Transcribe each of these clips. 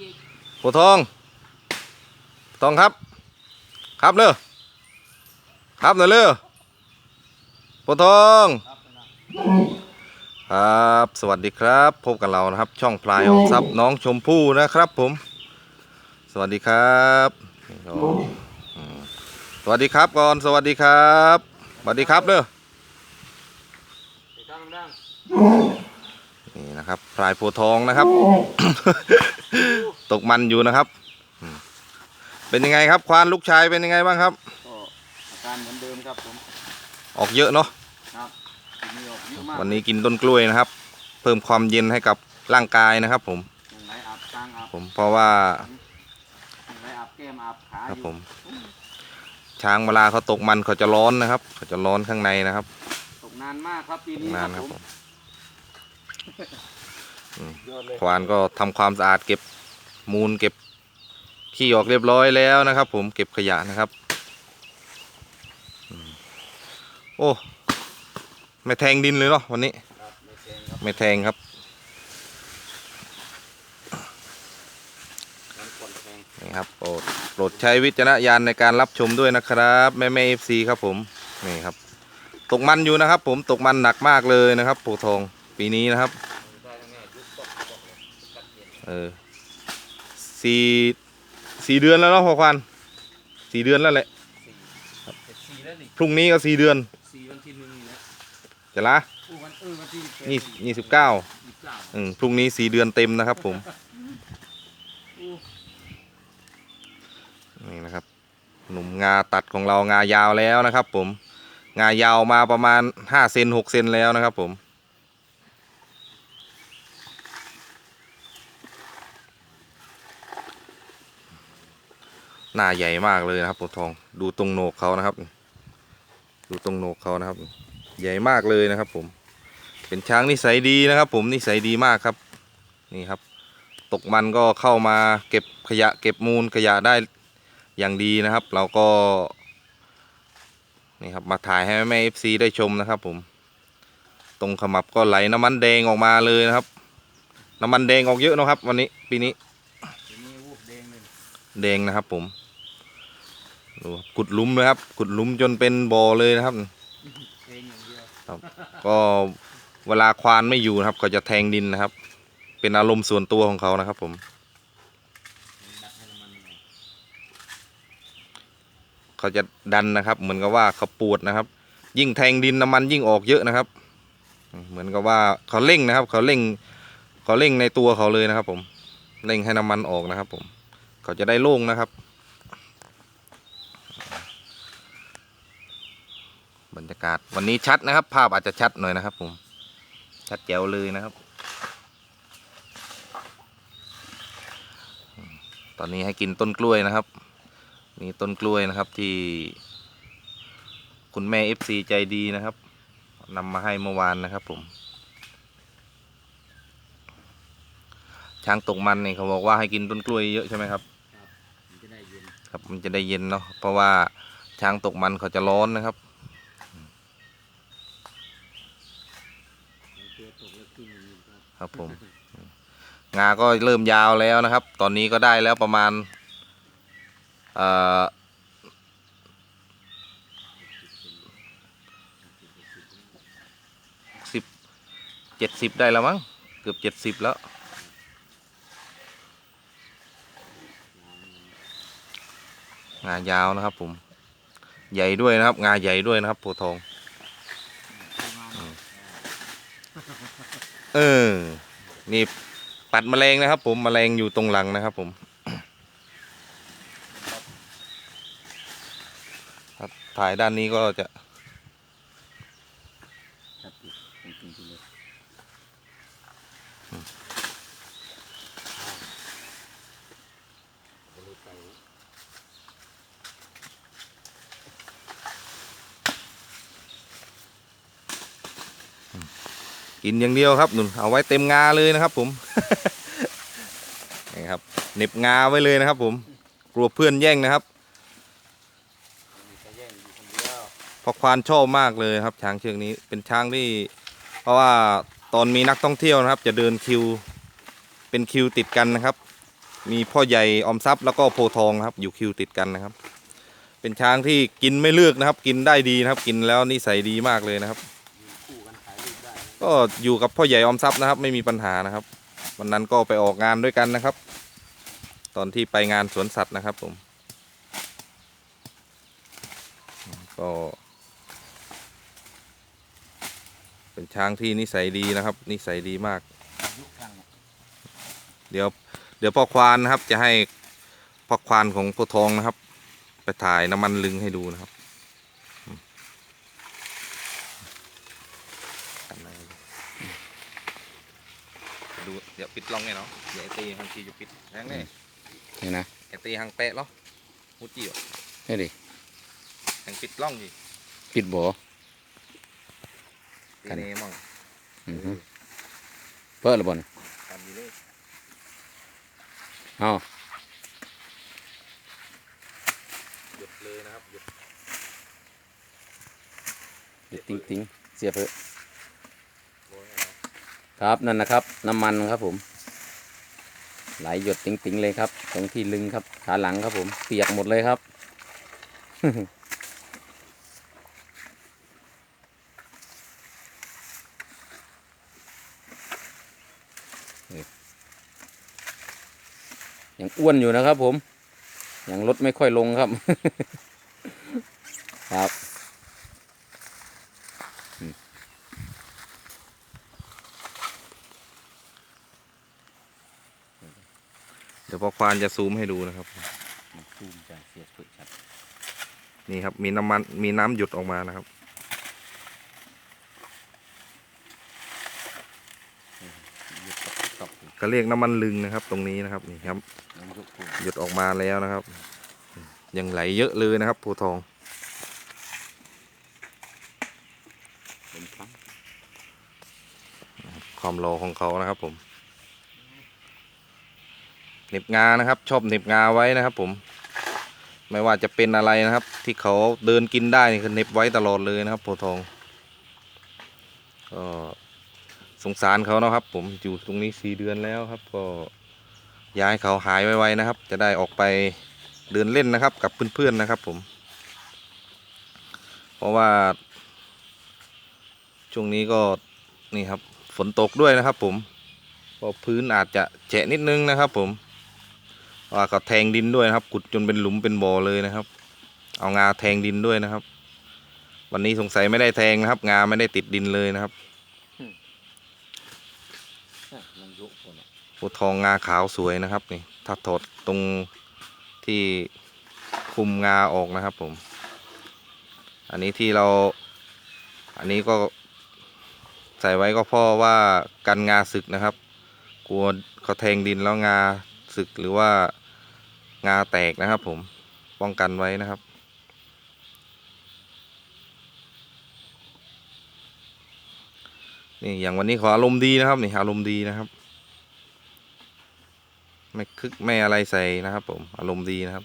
จิกโพธิ์ทองทองครับ ครับเลยครับหน่อยเลยโพธิ์ทองครับสวัสดีครับ พบกับเรานะครับ ช่องพลายออกทรัพย์น้องชมพู่นะครับ ผม สวัสดีครับสวัสดีครับก่อนสวัสดีครับสวัสดีครับเด้อเดี๋ยวตั้งดัง นี่นะครับพลายโพธิ์ทองนะครับ ตกมันอยู่นะครับอืมเป็นยังไงครับควานลูกชายเป็นยังไงบ้างครับก็อาการเหมือนเดิมครับผมออกเยอะเนาะครับทีนี้ออกเยอะมากวันนี้กินต้นกล้วยนะครับ เพิ่มความเย็นให้กับร่างกายนะครับ ผมยังไงอาบกลางอาบผมเพราะว่ายังไงอาบแก้มอาบขาครับอยู่ผม ช้างเวลาเขาตกมันเขาจะร้อนนะครับเขาจะร้อนข้างในนะครับ ตกนานมากครับปีนี้นานคครัรับบผผมมยอดเลย ควานก็ทำความสะอาดเก็บมูลเก็บขี้ออกเรียบร้อยแล้วนะครับ ผมเก็บขยะนะครับ โอ้ไม่แทงดินเลยเนาะวันนี้ไม่แทงครับนี่ครับโปรดโปรดใช้วิจารณญาณในการรับชมด้วยนะครับ แม่แม่เอฟซีครับผมนี่ครับ ตกมันอยู่นะครับ ผมตกมันหนักมากเลยนะครับโพธิ์ทองปีนี้นะครับ ได้ทั้งแม่ยุบตกตกเลยกัด เย็นเออสี่สี่เดือนแล้วเนาะพ่อควานสี่เดือนแล้วแหละสี่เจ็ดสี่แล้วนี่พรุ่งนี้ก็สี่เดือนสี่วันที่หนึ่งนี่นะจะละอู้วันเออวันที่แปดยี่ยี่สิบเก้ายี่สิบเก้าอืมพรุ่งนี้สี่เดือนเต็มนะครับ ผมอู้นี่นะครับ หนุ่มงาตัดของเรางายาวแล้วนะครับ ผม งายาวมาประมาณห้าเซนหกเซนแล้วนะครับ ผม หน้าใหญ่มากเลยนะครับปวดทอง ดูตรงโหนกเขานะครับ ดูตรงโหนกเขานะครับ ใหญ่มากเลยนะครับ ผม เป็นช้างนิสัยดีนะครับ ผมนิสัยดีมากครับ นี่ครับ ตกมันก็เข้ามาเก็บขยะ เก็บมูลขยะได้อย่างดีนะครับ เราก็ นี่ครับมาถ่ายให้แม่เอฟซีได้ชมนะครับ ผม ตรงขมับก็ไหลน้ำมันแดงออกมาเลยนะครับ น้ำมันแดงออกเยอะเนอะครับ วันนี้ปีนี้ทีนี้วูบแดงเลยแดงนะครับผม ดูครับขุดหลุมนะครับขุดหลุมจนเป็นบ่อเลยนะครับ เพลงอย่างเดียวก็เวลาควานไม่อยู่นะครับเขาจะแทงดินนะครับ เป็นอารมณ์ส่วนตัวของเขานะครับ ผม ดัดให้น้ำมันหน่อยเขาจะดันนะครับ เหมือนกับว่าเขาปวดนะครับ ยิ่งแทงดินน้ำมันยิ่งออกเยอะนะครับเหมือนกับว่าเขาเร่งนะครับ เขาเร่งเขาเร่งในตัวเขาเลยนะครับ ผมเร่งให้น้ำมันออกนะครับ ผม เขาจะได้โล่งนะครับ บรรยากาศ วันนี้ชัดนะครับ ภาพอาจจะชัดหน่อยนะครับ ผม ชัดแจ๋วเลยนะครับ ตอนนี้ให้กินต้นกล้วยนะครับ มีต้นกล้วยนะครับที่ คุณแม่เอฟซีใจดีนะครับนำมาให้เมื่อวานนะครับ ผม ช้างตกมันเนี่ยเขาบอกว่าให้กินต้นกล้วยเยอะใช่ไหมครับมันจะได้เย็นครับมันจะได้เย็นเนาะเพราะว่าช้างตกมันเขาจะร้อนนะครับ มันตัวตกแล้วขึ้นอย่างนี้ ครับผม งาก็เริ่มยาวแล้วนะครับ ตอนนี้ก็ได้แล้วประมาณสิบเจ็ดสิบได้แล้วมั้ง เกือบเจ็ดสิบแล้วงายาวนะครับผม ใหญ่ด้วยนะครับ งาใหญ่ด้วยนะครับโพทอง ประมาณ เออ นี่ปัดแมลงนะครับผมแมลงอยู่ตรงหลังนะครับ ผมครับถ่ายด้านนี้ก็จะครับจริงๆเลย กินอย่างเดียวครับนุ่นเอาไว้เต็มงาเลยนะครับ ผมนี่ครับเน็บงาไว้เลยนะครับ ผมกลัวเพื่อนแย่งนะครับมีแต่แย่งอคนเดียวเพราะควานชอบมากเลยครับช้างเชือกนี้เป็นช้างที่ เพราะว่าตอนมีนักท่องเที่ยวนะครับ จะเดินคิว เป็นคิวติดกันนะครับ มีพ่อใหญ่ออมทรัพย์แล้วก็โพทองครับ อยู่คิวติดกันนะครับ เป็นช้างที่กินไม่เลือกนะครับ กินได้ดีนะครับ กินแล้วนิสัยดีมากเลยนะครับ คู่กันถ่ายรูปได้นะ ก็อยู่กับพ่อใหญ่ออมทรัพย์นะครับ ไม่มีปัญหานะครับ วันนั้นก็ไปออกงานด้วยกันนะครับ ตอนที่ไปงานสวนสัตว์นะครับผมก็เป็นช้างที่นิสัยดีนะครับ นิสัยดีมาก เดี๋ยวเดี๋ยวพ่อควานนะครับ จะให้พ่อควานของพ่อทองนะครับ ไปถ่ายน้ำมันลึงให้ดูนะครับอืมทำอะไร ดูเดี๋ยวปิดล่องไงเนาะเดี๋ยวไอ้ตีหังทีจะปิดแรงแน่นี่นะไอ้ตีหังแปะเหรอมุดจีอะนี่ดิแหงปิดล่องจีปิดบ่ตีกันเน่มั่งอือฮึเปิดหรือบ่นตามดีเลยเอ้าหยุดเลยนะครับหยุดเดี๋ยวติ้งติ้งเสียบเถอะ โรยให้เนาะ ครับนั่นนะครับ น้ำมันครับผมไหลหยดติ้งติ้งเลยครับ ตรงที่ลึงครับ ขาหลังครับผม เปียกหมดเลยครับ ยังอ้วนอยู่นะครับผม ยังลดไม่ค่อยลงครับ ครับ ดี๋ยวพอควานจะซูมให้ดูนะครับซูมจะเสียสุดชัดนี่ครับมีน้ำมันมีน้ำหยดออกมานะครับหยุดตบตบก็เรียกน้ำมันลึงนะครับ ตรงนี้นะครับนี่ครับยังยกตัวหยดออกมาแล้วนะครับ ยังไหลเยอะเลยนะครับโพทองครั้งความรอของเขานะครับผม เน็บงานะครับ ชอบเน็บงาไว้นะครับ ผม ไม่ว่าจะเป็นอะไรนะครับ ที่เขาเดินกินได้นี่คือเน็บไว้ตลอดเลยนะครับโพทองก็สงสารเขานะครับ ผมอยู่ตรงนี้สี่เดือนแล้วครับ ก็อยากให้เขาหายไวๆนะครับ จะได้ออกไปเดินเล่นนะครับ กับเพื่อนๆนะครับ ผม เพราะว่า ช่วงนี้ก็นี่ครับ ฝนตกด้วยนะครับ ผมก็พื้นอาจจะแฉะนิดนึงนะครับ ผม ว่าเขาแทงดินด้วยนะครับ ขุดจนเป็นหลุมเป็นบ่อเลยนะครับ เอางาแทงดินด้วยนะครับ วันนี้สงสัยไม่ได้แทงนะครับ งาไม่ได้ติดดินเลยนะครับยัวเนี่ยโพธิ์ทองงาขาวสวยนะครับนี่ ถ้าถอดตรงที่คุมงาออกนะครับ ผม อันนี้ที่เรา อันนี้ก็ใส่ไว้ก็เพราะว่ากันงาศึกนะครับ กลัวเขาแทงดินแล้วงาศึกหรือว่า งาแตกนะครับผมป้องกันไว้นะครับ นี่อย่างวันนี้ขออารมณ์ดีนะครับนี่อารมณ์ดีนะครับ ไม่คึกไม่อะไรใส่นะครับ ผมอารมณ์ดีนะครับ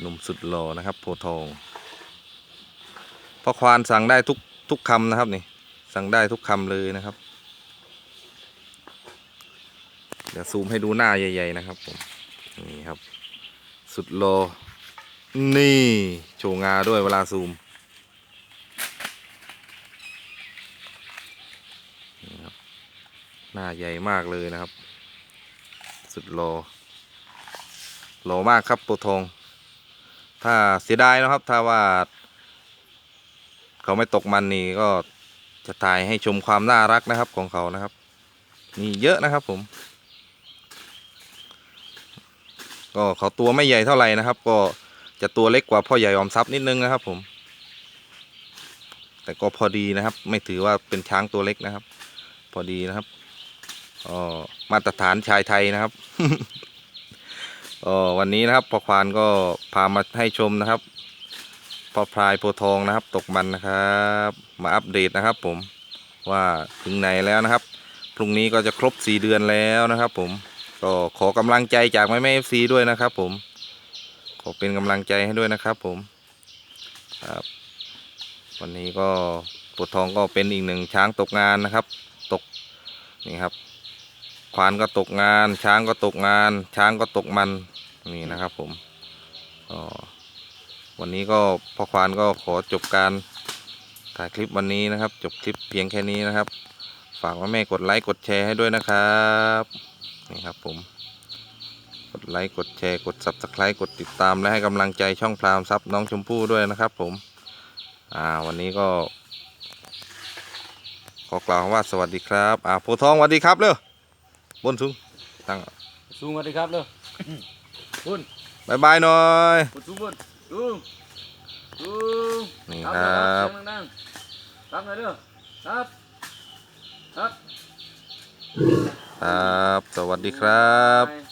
หนุ่มสุดหล่อนะครับโพทองพ่อควานสั่งได้ทุก ทุกคำนะครับนี่ สั่งได้ทุกคำเลยนะครับ เดี๋ยวซูมให้ดูหน้าใหญ่ ๆ นะครับผมนี่ครับ สุดหล่อนี่โชว์งาด้วยเวลาซูมนี่ครับหน้าใหญ่มากเลยนะครับ สุดหล่อหลมากครับโพธิ์ทอง ถ้าเสียดายนะครับ ถ้าว่า เขาไม่ตกมันนี่ก็จะถ่ายให้ชมความน่ารักนะครับของเขานะครับมีเยอะนะครับผม ก็เขาตัวไม่ใหญ่เท่าไหร่นะครับ ก็จะตัวเล็กกว่าพ่อใหญ่ออมทรัพย์นิดนึงนะครับ ผม แต่ก็พอดีนะครับ ไม่ถือว่าเป็นช้างตัวเล็กนะครับ พอดีนะครับอ๋อมาตรฐานชายไทยนะครับก็วันนี้นะครับพ่อควานก็พามาให้ชมนะครับ พอพลายโพทองนะครับ ตกมันนะครับ มาอัปเดตนะครับ ผมว่าถึงไหนแล้วนะครับพรุ่งนี้ก็จะครบสี่เดือนแล้วนะครับ ผมก็ขอกำลังใจจากแม่แม่เอฟซีด้วยนะครับ ผม ขอเป็นกำลังใจให้ด้วยนะครับ ผมครับ วันนี้ก็ปวดทองก็เป็นอีกหนึ่งช้างตกงานนะครับ ตกนี่ครับ ควานก็ตกงาน ช้างก็ตกงาน ช้างก็ตกมันนี่นะครับ ผมก็ วันนี้ก็พ่อควานก็ขอจบการถ่ายคลิปวันนี้นะครับ จบคลิปเพียงแค่นี้นะครับ ฝากว่าแม่กดไลค์กดแชร์ให้ด้วยนะครับนี่ครับผมกดไลค์กดแชร์กด subscribe กดติดตามและให้กำลังใจช่องพรามซับน้องชมพู่ด้วยนะครับ ผมอ่าวันนี้ก็ขอกล่าวคำว่าสวัสดีครับ อ่าโพธิ์ทองสวัสดีครับเร็วบนสูงตั้งสูงสวัสดีครับเร็วคุณบายบายหน่อยคุณสูงคุณ สูงสูงนี่ครับ เสียงดังๆครับหน่อยเร็วครับครับ ครับ สวัสดีครับบ๊ายบาย